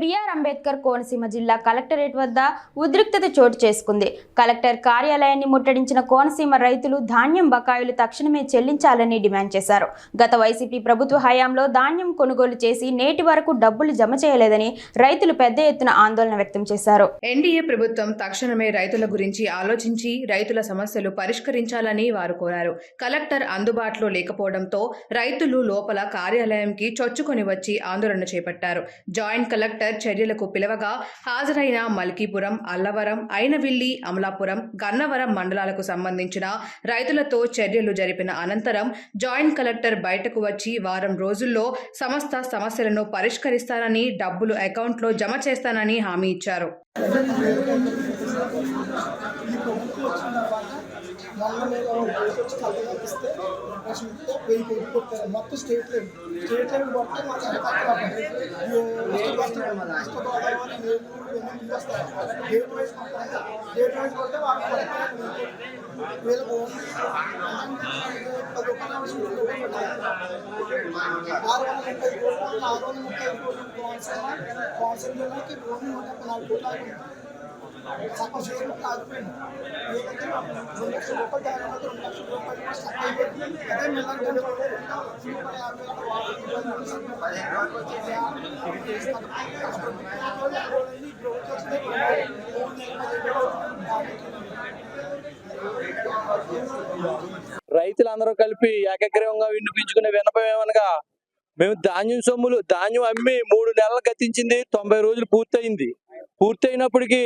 BR Ambedkar Konaseema జిల్లా collectorate వద్ద ఉద్రిక్తత చోటు చేసుకుంది. కలెక్టర్ కార్యాలయాన్ని ముట్టడించిన కోనసీమ రైతులు ధాన్యం బకాయిలు తక్షణమే చెల్లించాలని డిమాండ్ చేశారు. గత వైసీపీ ప్రభుత్వ హయాంలో ధాన్యం కొనుగోలు చేసి నేటి వరకు డబ్బులు జమ చేయలేదని రైతులు పెద్ద ఎత్తున ఆందోళన వ్యక్తం చేశారు. ఎన్డీఏ ప్రభుత్వం తక్షణమే రైతుల గురించి ఆలోచించి రైతుల సమస్యలు పరిష్కరించాలని వారు కోరారు. కలెక్టర్ అందుబాటులో లేకపోవడంతో రైతులు లోపల కార్యాలయంకి చొచ్చుకొని వచ్చి ఆందోళన చేపట్టారు. జాయింట్ కలెక్టర్ చర్యలకు పిలవగా హాజరైన మల్కీపురం అల్లవరం అయినవిల్లి అమలాపురం గన్నవరం మండలాలకు సంబంధించిన రైతులతో చర్యలు జరిపిన అనంతరం జాయింట్ కలెక్టర్ బయటకు వచ్చి వారం రోజుల్లో సమస్త సమస్యలను పరిష్కరిస్తానని డబ్బులు అకౌంట్లో జమ చేస్తానని హామీ ఇచ్చారు. మొన్న మీరు బయటకు వచ్చి కళ్ళగా ఇస్తే అవకాశం ఇస్తే వెయ్యి కోట్లు కొట్టారు మొత్తం స్టేట్ లెవెల్ స్టేట్ లెవెల్ కొడితే మాకు ఎంత తక్కువ వెస్ట్ గోదావరి ఏలూరు ఇవన్నీ వస్తాయి డేట్ వైజ్ కొట్టాలి డేట్ వైజ్ కొడితే వాళ్ళకి పడిపోయి వీళ్ళకి ఓన్లీ పది రూపాయలు అవసరం ఇరవై రూపాయలు పెట్టాలి. ఆరు వందల ముప్పై కోట్లు ఆరు వందల ముప్పై కోట్లు కోనసీమ కోనసీమ జిల్లాకి ఓన్లీ నూట ముప్పై నాలుగు కోట్లు రెండు లక్షల రూపాయలు రెండు లక్షల రూపాయలు స్టక్ అయిపోయింది అదే రైతులందరూ కలిపి ఏకగ్రీవంగా వినిపించుకునే వినపం ఏమనగా మేము ధాన్యం సొమ్ములు ధాన్యం అమ్మి మూడు నెలలు గతించింది తొంభై రోజులు పూర్తయింది. పూర్తయినప్పటికీ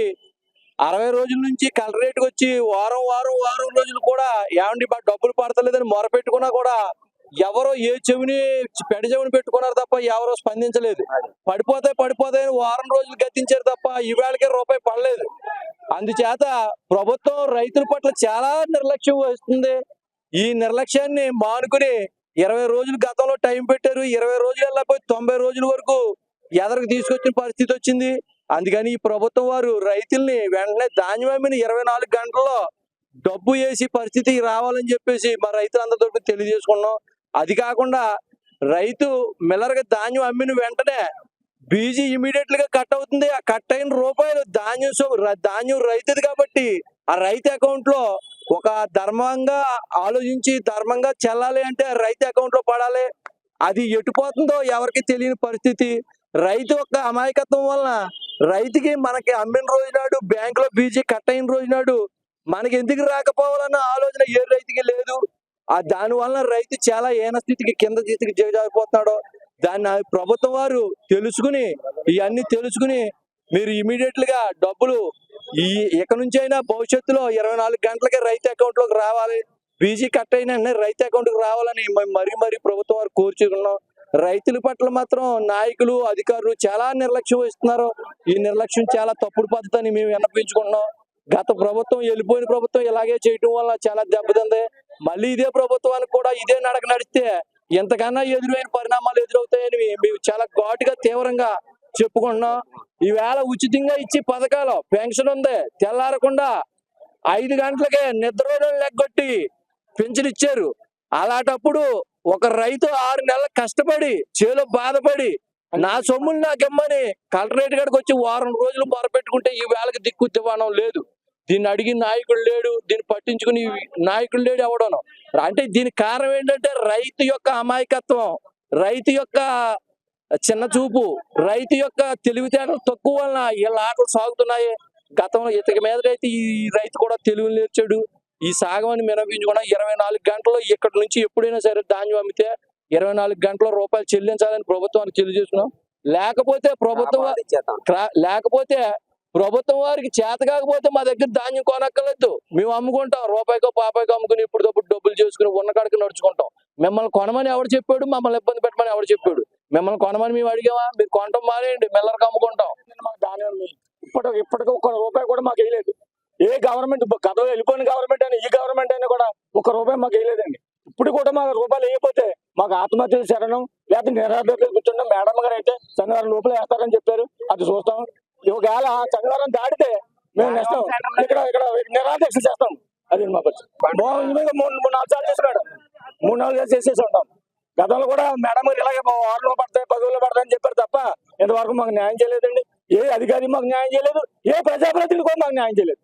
అరవై రోజుల నుంచి కలరేట్కి వచ్చి వారం వారం వారం రోజులు కూడా ఏమండి డబ్బులు పడతలేదని మొరపెట్టుకున్నా కూడా ఎవరో ఏ చెవిని పెడ చెవిని పెట్టుకున్నారు తప్ప ఎవరో స్పందించలేదు. పడిపోతాయి పడిపోతాయి అని వారం రోజులు గతించారు తప్ప ఈవేళకే రూపాయి పడలేదు. అందుచేత ప్రభుత్వం రైతుల పట్ల చాలా నిర్లక్ష్యం వహిస్తుంది. ఈ నిర్లక్ష్యాన్ని మానుకుని ఇరవై రోజులు గతంలో టైం పెట్టారు. ఇరవై రోజులు వెళ్ళకపోయి తొంభై రోజుల వరకు ఎదరికి తీసుకొచ్చిన పరిస్థితి వచ్చింది. అందుకని ఈ ప్రభుత్వం వారు రైతుల్ని వెంటనే ధాన్యం అమ్మిన ఇరవై నాలుగు గంటల్లో డబ్బు వేసి పరిస్థితి రావాలని చెప్పేసి మా రైతులందరితో తెలియజేసుకున్నాం. అది కాకుండా రైతు మిల్లర్గా ధాన్యం అమ్మిన వెంటనే బీజీ ఇమీడియట్గా కట్ అవుతుంది. ఆ కట్ అయిన రూపాయలు ధాన్యం ధాన్యం రైతుది కాబట్టి ఆ రైతు అకౌంట్లో ఒక ధర్మంగా ఆలోచించి ధర్మంగా చెల్లాలి అంటే ఆ రైతు అకౌంట్లో పడాలి. అది ఎటుపోతుందో ఎవరికి తెలియని పరిస్థితి. రైతు యొక్క అమాయకత్వం వలన రైతుకి మనకి అమ్మిన రోజు నాడు బ్యాంక్లో బీజీ కట్ అయిన రోజు నాడు మనకి ఎందుకు రాకపోవాలన్న ఆలోచన ఏ రైతుకి లేదు. ఆ దాని వలన రైతు చాలా ఏన స్థితికి కింద స్థితికి దిగజారిపోతున్నాడు దాన్ని ప్రభుత్వం వారు తెలుసుకుని ఇవన్నీ తెలుసుకుని మీరు ఇమీడియట్గా డబ్బులు ఈ ఇక నుంచి అయినా భవిష్యత్తులో ఇరవై నాలుగు గంటలకే రైతు అకౌంట్లోకి రావాలి. బీజీ కట్ అయిన రైతు అకౌంట్కి రావాలని మరీ మరీ ప్రభుత్వం వారు కోరుచుకున్నాం రైతుల పట్ల మాత్రం నాయకులు అధికారులు చాలా నిర్లక్ష్యం వహిస్తున్నారు. ఈ నిర్లక్ష్యం చాలా తప్పుడు పద్ధతి అని మేము విన్నపించుకుంటున్నాం. గత ప్రభుత్వం వెళ్ళిపోయిన ప్రభుత్వం ఇలాగే చేయటం వల్ల చాలా దెబ్బతింది. మళ్ళీ ఇదే ప్రభుత్వానికి కూడా ఇదే నడక నడిస్తే ఎంతకన్నా ఎదురైన పరిణామాలు ఎదురవుతాయని మేము- చాలా ఘాటుగా తీవ్రంగా చెప్పుకుంటున్నాం. ఈవేళ ఉచితంగా ఇచ్చే పథకాలు పెన్షన్ ఉంది. తెల్లారకుండా ఐదు గంటలకే నిద్ర లెగ్గొట్టి పెన్షన్ ఇచ్చారు. అలాంటప్పుడు ఒక రైతు ఆరు నెలలు కష్టపడి చేలో బాధపడి నా సొమ్ములు నాకిమ్మని కలెక్టరేట్ గడికి వచ్చి వారం రోజులు మొరపెట్టుకుంటే ఈ వేళకి దిక్కు దివాణం లేదు. దీన్ని అడిగి నాయకుడు లేడు దీన్ని పట్టించుకుని నాయకుడు లేడు ఎవడను. అంటే దీనికి కారణం ఏంటంటే రైతు యొక్క అమాయకత్వం రైతు యొక్క చిన్న చూపు రైతు యొక్క తెలివితేటలు తక్కువ వలన వీళ్ళ ఆటలు సాగుతున్నాయి. గతంలో ఇతక మీద అయితే ఈ రైతు కూడా తెలివి నేర్చాడు. ఈ సాగమని మినపించుకున్నా ఇరవై నాలుగు గంటల్లో ఇక్కడ నుంచి ఎప్పుడైనా సరే ధాన్యం అమ్మితే ఇరవై నాలుగు గంటల రూపాయలు చెల్లించాలని ప్రభుత్వానికి తెలియజేస్తున్నాం. లేకపోతే ప్రభుత్వం లేకపోతే ప్రభుత్వం వారికి చేత కాకపోతే మా దగ్గర ధాన్యం కొనక్కర్లేదు. మేము అమ్ముకుంటాం. రూపాయికో పాపాయికో అమ్ముకుని ఇప్పుడు డబ్బులు చేసుకుని ఉన్న కాడికి నడుచుకుంటాం. మిమ్మల్ని కొనమని ఎవడు చెప్పాడు? మమ్మల్ని ఇబ్బంది పెట్టమని ఎవడు చెప్పాడు? మిమ్మల్ని కొనమని మేము అడిగామా? మీరు కొనటం మానేయండి. మిల్లర్కి అమ్ముకుంటాం. మాకు ధాన్యం ఇప్పటి ఇప్పటికి ఒక్క రూపాయి కూడా మాకు వేయలేదు ఏ గవర్నమెంట్ గత వెళ్ళిపోయిన గవర్నమెంట్ అయినా ఈ గవర్నమెంట్ అయినా కూడా ఒక్క రూపాయి మాకు వేయలేదండి. ఇప్పుడు కూడా మాకు రూపాయలు వేయకపోతే మాకు ఆత్మహత్యలు శరణం లేకపోతే నిరాధ్యతలు కూర్చున్నాం మేడం గారు అయితే శనివారం లోపల వేస్తారని చెప్పారు. అది చూస్తాం. ఒకవేళ శనివారం దాటితే మేము నెక్స్ట్ ఇక్కడ ఇక్కడ నిరాధ్యక్ష చేస్తాం అది మా పరిస్థితి మూ- మూడు మూడు నాలుగు సార్లు చేసి మేడం. మూడు నాలుగు సార్లు చేసేసి ఉంటాం. గతంలో కూడా మేడం గారు ఇలాగే ఆరులో పడతాయి పది రోజులు పడతాయి అని చెప్పారు తప్ప ఇంతవరకు మాకు న్యాయం చేయలేదండి. ఏ అధికారి మాకు న్యాయం చేయలేదు ఏ ప్రజాప్రతినిధి కూడా మాకు న్యాయం చేయలేదు.